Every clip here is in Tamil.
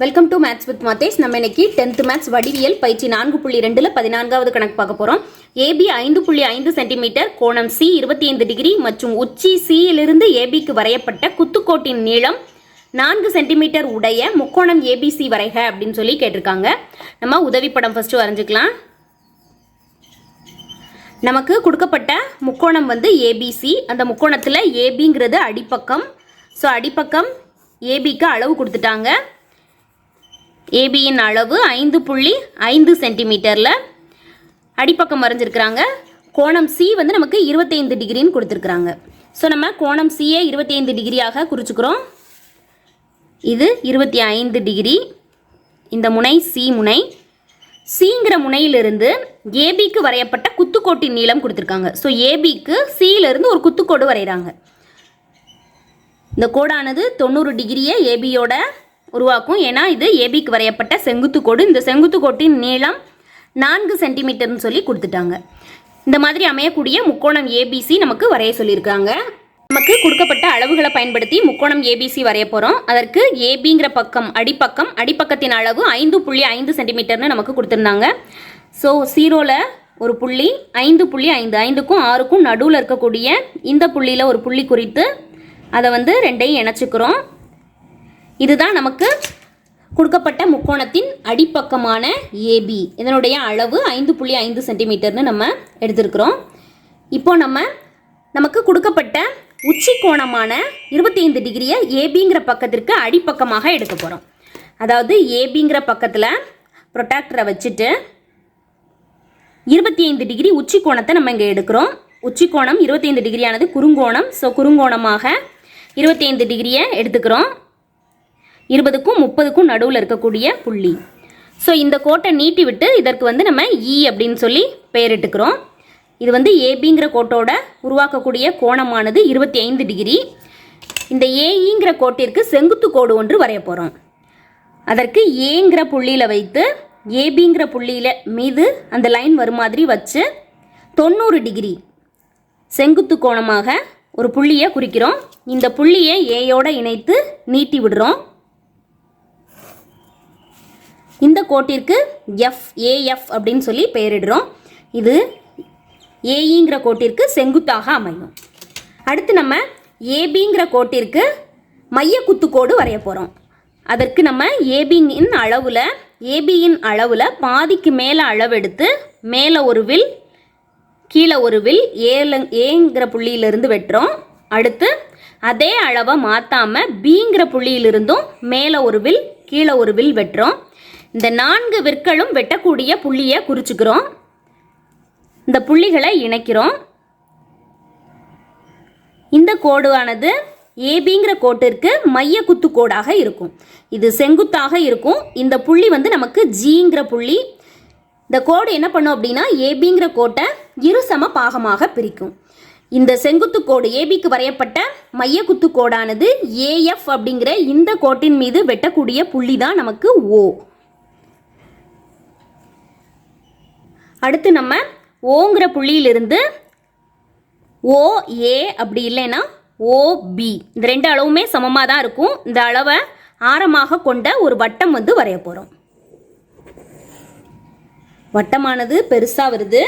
வெல்கம் டு மேத்ஸ் வித் மாத்தேஸ் நம்ம இன்னைக்கு டென்த் மேத்ஸ் வடிவியல் பயிற்சி நான்கு புள்ளி ரெண்டுல பதினான்காவது கணக்கு பார்க்க போறோம். ஏபி ஐந்து புள்ளி ஐந்து சென்டிமீட்டர் கோணம் சி இருபத்தி ஐந்து டிகிரி மற்றும் உச்சி சியிலிருந்து ஏபிக்கு வரையப்பட்ட குத்துக்கோட்டின் நீளம் நான்கு சென்டிமீட்டர் உடைய முக்கோணம் ஏபிசி வரைக அப்படின்னு சொல்லி கேட்டிருக்காங்க. நம்ம உதவிப்படம் ஃபர்ஸ்ட் வரைஞ்சிக்கலாம். நமக்கு கொடுக்கப்பட்ட முக்கோணம் வந்து ஏபிசி அந்த முக்கோணத்தில் ஏபிங்கிறது அடிப்பக்கம். ஸோ அடிப்பக்கம் ஏபிக்கு அளவு கொடுத்துட்டாங்க. ஏபியின் அளவு ஐந்து புள்ளி ஐந்து சென்டிமீட்டரில் அடிப்பக்கம் வரைஞ்சிருக்கிறாங்க கோணம் சி வந்து நமக்கு இருபத்தைந்து டிகிரின்னு கொடுத்துருக்குறாங்க. ஸோ நம்ம கோணம் சியை இருபத்தைந்து டிகிரியாக குறிச்சுக்கிறோம். இது இருபத்தி ஐந்து டிகிரி. இந்த முனை சி முனை. சிங்கிற முனையிலிருந்து ஏபிக்கு வரையப்பட்ட குத்துக்கோட்டின் நீளம் கொடுத்துருக்காங்க. ஸோ ஏபிக்கு சியிலிருந்து ஒரு குத்துக்கோடு வரைகிறாங்க. இந்த கோடானது தொண்ணூறு டிகிரியை ஏபியோட உருவாக்கும். ஏன்னா இது ஏபிக்கு வரையப்பட்ட செங்குத்து கோடு. இந்த செங்குத்து கோட்டின் நீளம் நான்கு சென்டிமீட்டர்னு சொல்லி கொடுத்துட்டாங்க. இந்த மாதிரி அமையக்கூடிய முக்கோணம் ஏபிசி நமக்கு வரைய சொல்லியிருக்காங்க. நமக்கு கொடுக்கப்பட்ட அளவுகளை பயன்படுத்தி முக்கோணம் ஏபிசி வரைய போகிறோம் அதற்கு ஏபிங்கிற பக்கம் அடிப்பக்கம் அடிப்பக்கத்தின் அளவு ஐந்து புள்ளி ஐந்து சென்டிமீட்டர்னு நமக்கு கொடுத்துருந்தாங்க. ஸோ சீரோவில் ஒரு புள்ளி ஐந்து புள்ளி ஐந்து ஐந்துக்கும் ஆறுக்கும் நடுவில் இருக்கக்கூடிய இந்த புள்ளியில் ஒரு புள்ளி குறித்து அதை வந்து ரெண்டையும் இணைச்சிக்கிறோம். இதுதான் நமக்கு கொடுக்கப்பட்ட முக்கோணத்தின் அடிப்பக்கமான ஏபி இதனுடைய அளவு ஐந்து புள்ளி ஐந்து சென்டிமீட்டர்னு நம்ம எடுத்திருக்கிறோம். இப்போ நம்ம நமக்கு கொடுக்கப்பட்ட உச்சி கோணமான இருபத்தி ஐந்து டிகிரியை ஏபிங்கிற பக்கத்திற்கு அடிப்பக்கமாக எடுக்க போகிறோம் அதாவது ஏபிங்கிற பக்கத்தில் ப்ரொட்டாக்டரை வச்சுட்டு இருபத்தி ஐந்து டிகிரி உச்சி கோணத்தை நம்ம இங்கே எடுக்கிறோம். உச்சி கோணம் இருபத்தைந்து டிகிரியானது குறுங்கோணம். ஸோ குறுங்கோணமாக இருபத்தி ஐந்து டிகிரியை எடுத்துக்கிறோம். இருபதுக்கும் முப்பதுக்கும் நடுவில் இருக்கக்கூடிய புள்ளி. ஸோ இந்த கோட்டை நீட்டி விட்டு இதற்கு வந்து நம்ம இ அப்படின்னு சொல்லி பெயரிட்டுக்கிறோம் இது வந்து ஏபிங்கிற கோட்டோட உருவாக்கக்கூடிய கோணமானது இருபத்தி ஐந்து டிகிரி. இந்த ஏஇங்கிற கோட்டிற்கு செங்குத்து கோடு ஒன்று வரைய போகிறோம் அதற்கு ஏங்கிற புள்ளியில் வைத்து ஏபிங்கிற புள்ளியில் மீது அந்த லைன் வரும் மாதிரி வச்சு தொண்ணூறு டிகிரி செங்குத்து கோணமாக ஒரு புள்ளியை குறிக்கிறோம். இந்த புள்ளியை ஏயோட இணைத்து நீட்டி விடுறோம். இந்த கோட்டிற்கு எஃப் ஏஎஃப் அப்படின்னு சொல்லி பெயரிடுறோம். இது ஏஇங்கிற கோட்டிற்கு செங்குத்தாக அமையும். அடுத்து நம்ம ஏபிங்கிற கோட்டிற்கு மைய குத்துக்கோடு வரைய போகிறோம் அதற்கு நம்ம ஏபியின் அளவில் ஏபியின் அளவில் பாதிக்கு மேலே அளவெடுத்து மேலே ஒரு வில் கீழே ஒரு வில் ஏல ஏங்கிற புள்ளியிலிருந்து வெட்டுறோம். அடுத்து அதே அளவை மாற்றாமல் பிங்கிற புள்ளியிலிருந்தும் மேலே ஒரு வில் கீழே ஒரு வில் வெட்டுறோம். இந்த நான்கு விற்களும் வெட்டக்கூடிய புள்ளியை குறிச்சுக்கிறோம். இந்த புள்ளிகளை இணைக்கிறோம். இந்த கோடானது ஏபிங்கிற கோட்டிற்கு மைய குத்து கோடாக இருக்கும். இது செங்குத்தாக இருக்கும். இந்த புள்ளி வந்து நமக்கு ஜிங்கிற புள்ளி. இந்த கோடு என்ன பண்ணும் அப்படின்னா ஏபிங்கிற கோட்டை இரு சம பாகமாக பிரிக்கும். இந்த செங்குத்து கோடு ஏபிக்கு வரையப்பட்ட மைய குத்து கோடானது ஏஎஃப் அப்படிங்கிற இந்த கோட்டின் மீது வெட்டக்கூடிய புள்ளி தான் நமக்கு ஓ அடுத்து நம்ம ஓங்கிற புள்ளியிலிருந்து ஓ ஏ அப்படி இல்லைன்னா ஓபி இந்த ரெண்டு அளவுமே சமமாக தான் இருக்கும். இந்த அளவை ஆரமாக கொண்ட ஒரு வட்டம் வந்து வரைய போகிறோம் வட்டமானது பெருசாக வருது.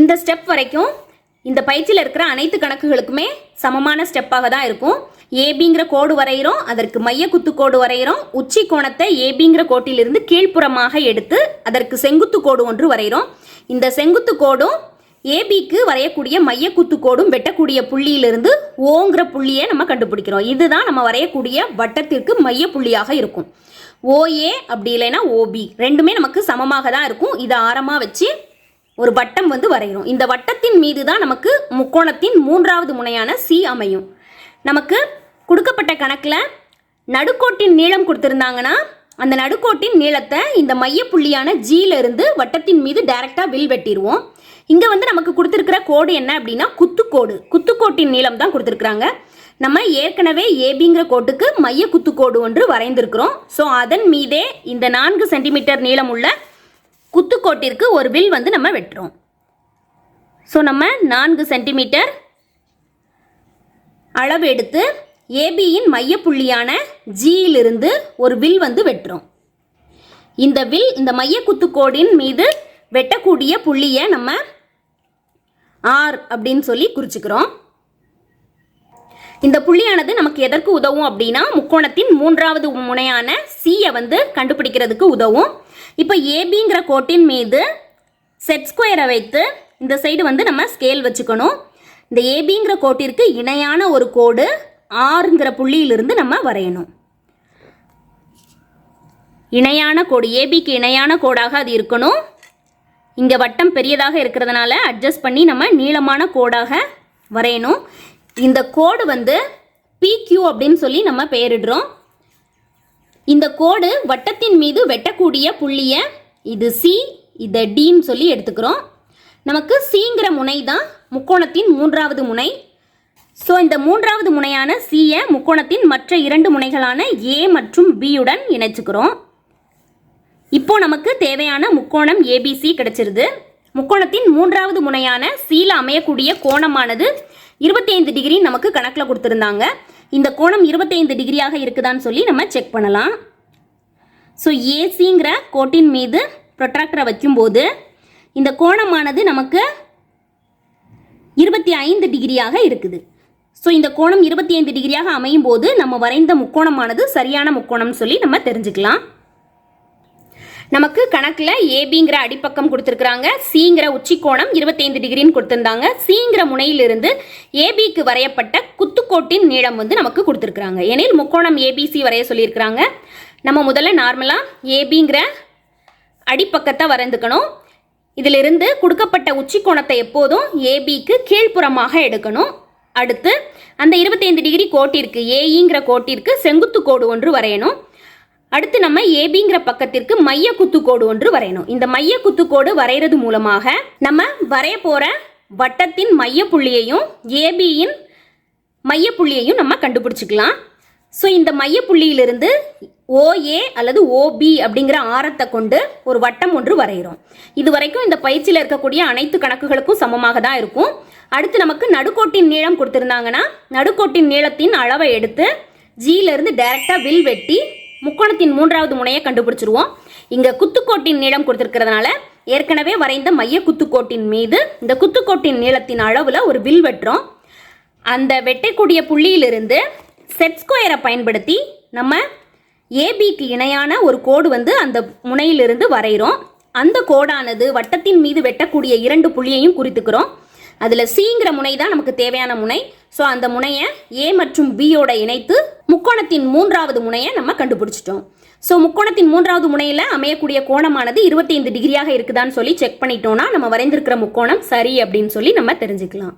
இந்த ஸ்டெப் வரைக்கும் இந்த பயிற்சியில் இருக்கிற அனைத்து கணக்குகளுக்குமே சமமான ஸ்டெப்பாக தான் இருக்கும். ஏபிங்கிற கோடு வரைகிறோம் அதற்கு மைய குத்து கோடு வரைகிறோம் உச்சி கோணத்தை ஏபிங்கிற கோட்டிலிருந்து கீழ்ப்புறமாக எடுத்து அதற்கு செங்குத்து கோடு ஒன்று வரைகிறோம் இந்த செங்குத்து கோடும் ஏபிக்கு வரையக்கூடிய மைய குத்து கோடும் வெட்டக்கூடிய புள்ளியிலிருந்து ஓங்கிற புள்ளியை நம்ம கண்டுபிடிக்கிறோம். இதுதான் நம்ம வரையக்கூடிய வட்டத்திற்கு மைய புள்ளியாக இருக்கும். ஓஏ அப்படி இல்லைன்னா ஓபி ரெண்டுமே நமக்கு சமமாக தான் இருக்கும். இதை ஆரமாக வச்சு ஒரு வட்டம் வந்து வரைகிறோம் இந்த வட்டத்தின் மீது தான் நமக்கு முக்கோணத்தின் மூன்றாவது முனையான சி அமையும். நமக்கு கொடுக்கப்பட்ட கணக்கில் நடுக்கோட்டின் நீளம் கொடுத்துருந்தாங்கன்னா அந்த நடுக்கோட்டின் நீளத்தை இந்த மையப்புள்ளியான ஜியிலிருந்து வட்டத்தின் மீது டைரெக்டாக வில் வெட்டிடுவோம் இங்கே வந்து நமக்கு கொடுத்துருக்கிற கோடு என்ன அப்படின்னா குத்துக்கோடு. குத்துக்கோட்டின் நீளம் தான் கொடுத்துருக்குறாங்க. நம்ம ஏற்கனவே ஏபிங்கிற கோட்டுக்கு மைய குத்துக்கோடு ஒன்று வரைந்திருக்கிறோம். ஸோ அதன் மீதே இந்த நான்கு சென்டிமீட்டர் நீளம் உள்ள குத்துக்கோட்டிற்கு ஒரு வில் வந்து நம்ம வெட்டுறோம். ஸோ நம்ம நான்கு சென்டிமீட்டர் அளவு எடுத்து ஏபியின் மையப்புள்ளியான ஜியிலிருந்து ஒரு வில் வந்து வெட்டுறோம். இந்த வில் இந்த மைய குத்துக்கோடின் மீது வெட்டக்கூடிய புள்ளியை நம்ம ஆர் அப்படின்னு சொல்லி குறிச்சுக்கிறோம். இந்த புள்ளியானது நமக்கு எதற்கு உதவும் அப்படின்னா முக்கோணத்தின் மூன்றாவது முனையான சியை வந்து கண்டுபிடிக்கிறதுக்கு உதவும். இப்போ ஏபிங்கிற கோட்டின் மீது செட் ஸ்கொயரை வைத்து இந்த சைடு வந்து நம்ம ஸ்கேல் வச்சுக்கணும். இந்த ஏபிங்கிற கோட்டிற்கு இணையான ஒரு கோடு ஆறுங்கிற புள்ளியிலிருந்து நம்ம வரையணும். இணையான கோடு ஏபிக்கு இணையான கோடாக அது இருக்கணும். இங்கே வட்டம் பெரியதாக இருக்கிறதுனால அட்ஜஸ்ட் பண்ணி நம்ம நீளமான கோடாக வரையணும். இந்த கோடு வந்து பிக்யூ அப்படின்னு சொல்லி நம்ம பெயரிடுறோம். இந்த கோடு வட்டத்தின் மீது வெட்டக்கூடிய புள்ளியை இது சி இதை டின்னு சொல்லி எடுத்துக்கிறோம். நமக்கு சிங்கிற முனை தான் முக்கோணத்தின் மூன்றாவது முனை. ஸோ இந்த மூன்றாவது முனையான சியை முக்கோணத்தின் மற்ற இரண்டு முனைகளான ஏ மற்றும் பியுடன் இணைச்சுக்கிறோம். இப்போ நமக்கு தேவையான முக்கோணம் ஏபிசி கிடைச்சிருது. முக்கோணத்தின் மூன்றாவது முனையான சியில் அமையக்கூடிய கோணமானது 25 டிகிரி நமக்கு கணக்கில் கொடுத்துருந்தாங்க. இந்த கோணம் 25 டிகிரியாக இருக்குதான்னு சொல்லி நம்ம செக் பண்ணலாம். ஸோ ஏசிங்கிற கோட்டின் மீது ப்ரொட்ராக்டரை வைக்கும்போது இந்த கோணமானது நமக்கு இருபத்தி ஐந்து டிகிரியாக இருக்குது. ஸோ இந்த கோணம் இருபத்தி ஐந்து டிகிரியாக அமையும் போது நம்ம வரைந்த முக்கோணமானது சரியான முக்கோணம்னு சொல்லி நம்ம தெரிஞ்சுக்கலாம். நமக்கு கணக்கில் ஏபிங்கிற அடிப்பக்கம் கொடுத்துருக்குறாங்க. சிங்கிற உச்சிக்கோணம் இருபத்தைந்து டிகிரின்னு கொடுத்துருந்தாங்க. சிங்கிற முனையிலிருந்து ஏபிக்கு வரையப்பட்ட குத்துக்கோட்டின் நீளம் வந்து நமக்கு கொடுத்துருக்குறாங்க. எனில் முக்கோணம் ஏபிசி வரைய சொல்லியிருக்கிறாங்க. நம்ம முதல்ல நார்மலாக ஏபிங்கிற அடிப்பக்கத்தை வரைந்துக்கணும். இதிலிருந்து கொடுக்கப்பட்ட உச்சிக்கோணத்தை எப்போதும் ஏபிக்கு கீழ்ப்புறமாக எடுக்கணும். அடுத்து அந்த 25 டிகிரி கோட்டிற்கு ஏஇங்கிற கோட்டிற்கு செங்குத்து கோடு ஒன்று வரையணும். அடுத்து நம்ம ஏபிங்கிற பக்கத்திற்கு மைய குத்துக்கோடு ஒன்று வரையணும். இந்த மைய குத்துக்கோடு வரைகிறது மூலமாக நம்ம வரைய போற வட்டத்தின் மைய புள்ளியையும் ஏபியின் மைய புள்ளியையும் நம்ம கண்டுபிடிச்சிக்கலாம். ஸோ இந்த மைய புள்ளியிலிருந்து ஓஏ அல்லது ஓபி அப்படிங்கிற ஆரத்தை கொண்டு ஒரு வட்டம் ஒன்று வரைகிறோம் இது வரைக்கும் இந்த பயிற்சியில் இருக்கக்கூடிய அனைத்து கணக்குகளுக்கும் சமமாக தான் இருக்கும். அடுத்து நமக்கு நடுக்கோட்டின் நீளம் கொடுத்துருந்தாங்கன்னா நடுக்கோட்டின் நீளத்தின் அளவை எடுத்து ஜியிலிருந்து டைரெக்டாக வில் வெட்டி முக்கோணத்தின் மூன்றாவது முனையை கண்டுபிடிச்சிருவோம். இங்கே குத்துக்கோட்டின் நீளம் கொடுத்துருக்கிறதுனால ஏற்கனவே வரைந்த மைய குத்துக்கோட்டின் மீது இந்த குத்துக்கோட்டின் நீளத்தின் அளவில் ஒரு வில் வெட்டுறோம். அந்த வெட்டக்கூடிய புள்ளியிலிருந்து செட் ஸ்கொயரை பயன்படுத்தி நம்ம ஏபிக்கு இணையான ஒரு கோடு வந்து அந்த முனையிலிருந்து வரைகிறோம். அந்த கோடானது வட்டத்தின் மீது வெட்டக்கூடிய இரண்டு புள்ளியையும் குறித்துக்கிறோம். அதில் சிங்கிற முனை தான் நமக்கு தேவையான முனை. ஸோ அந்த முனையை ஏ மற்றும் பியோட இணைத்து முக்கோணத்தின் மூன்றாவது முனையை நம்ம கண்டுபிடிச்சிட்டோம். ஸோ முக்கோணத்தின் மூன்றாவது முனையில் அமையக்கூடிய கோணமானது 25 டிகிரியாக இருக்குதான்னு சொல்லி செக் பண்ணிட்டோம்னா நம்ம வரைந்திருக்கிற முக்கோணம் சரி அப்படின்னு சொல்லி நம்ம தெரிஞ்சுக்கலாம்.